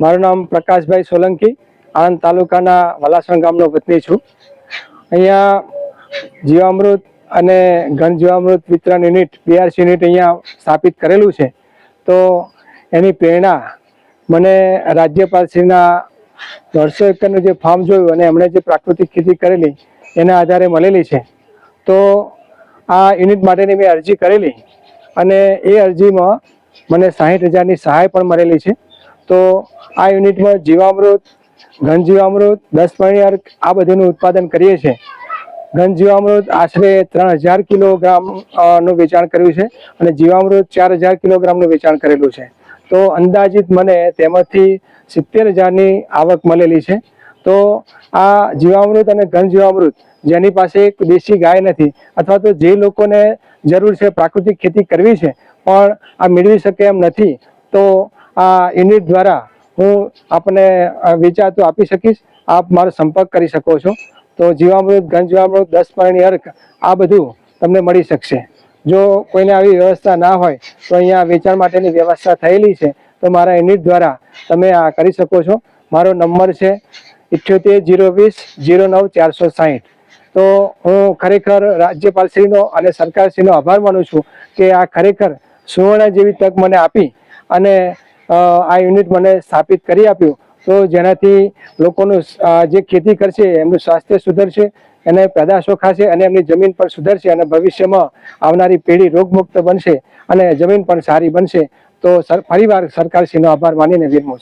મારું નામ પ્રકાશભાઈ સોલંકી, આણંદ તાલુકાના વલાસણ ગામનો વતની છું. અહીંયા જીવામૃત અને ઘન જીવામૃત વિતરણ યુનિટ બીઆરસી યુનિટ અહીંયા સ્થાપિત કરેલું છે. તો એની પ્રેરણા મને રાજ્યપાલશ્રીના દોઢસો એકરનું જે ફાર્મ જોયું અને એમણે જે પ્રાકૃતિક ખેતી કરેલી, એના આધારે મળેલી છે. તો આ યુનિટ માટેની મેં અરજી કરેલી અને એ અરજીમાં મને સાહીઠ હજારની સહાય પણ મળેલી છે. તો આ યુનિટમાં જીવામૃત ઘન જીવામૃત દસ પાણી આ બધુંનું ઉત્પાદન કરીએ છીએ. ઘન જીવામૃત આશરે ત્રણ હજાર કિલોગ્રામનું વેચાણ કર્યું છે અને જીવામૃત ચાર હજાર કિલોગ્રામનું વેચાણ કરેલું છે. તો અંદાજિત મને તેમાંથી સિત્તેર હજારની આવક મળેલી છે. તો આ જીવામૃત અને ઘન જીવામૃત જેની પાસે એક દેશી ગાય નથી અથવા તો જે લોકોને જરૂર છે પ્રાકૃતિક ખેતી કરવી છે, પણ આ મેળવી શકે એમ નથી, તો આ યુનિટ દ્વારા હું આપને વિચાર તો આપી શકીશ. આપ મારો સંપર્ક કરી શકો છો. તો જીવામૃત ઘન જીવામૃત દસ પાણી અર્ક આ બધું તમને મળી શકશે. જો કોઈને આવી વ્યવસ્થા ના હોય, તો અહીંયા વેચાણ માટેની વ્યવસ્થા થયેલી છે, તો મારા યુનિટ દ્વારા તમે આ કરી શકો છો. મારો નંબર છે ઇઠ્યોતેર જીરો વીસ જીરો નવ ચારસો સાહીઠ. તો હું ખરેખર રાજ્યપાલશ્રીનો અને સરકારશ્રીનો આભાર માનું છું કે આ ખરેખર સુવર્ણ જેવી તક મને આપી અને આ યુનિટ મને સ્થાપિત કરી આપ્યું. તો જેનાથી લોકોનું જે ખેતી કરશે, એમનું સ્વાસ્થ્ય સુધરશે, એને પેદાશો ખાશે અને એમની જમીન પણ સુધરશે અને ભવિષ્યમાં આવનારી પેઢી રોગમુક્ત બનશે અને જમીન પણ સારી બનશે. તો ફરીવાર સરકારશ્રીનો આભાર માનીને વિરમું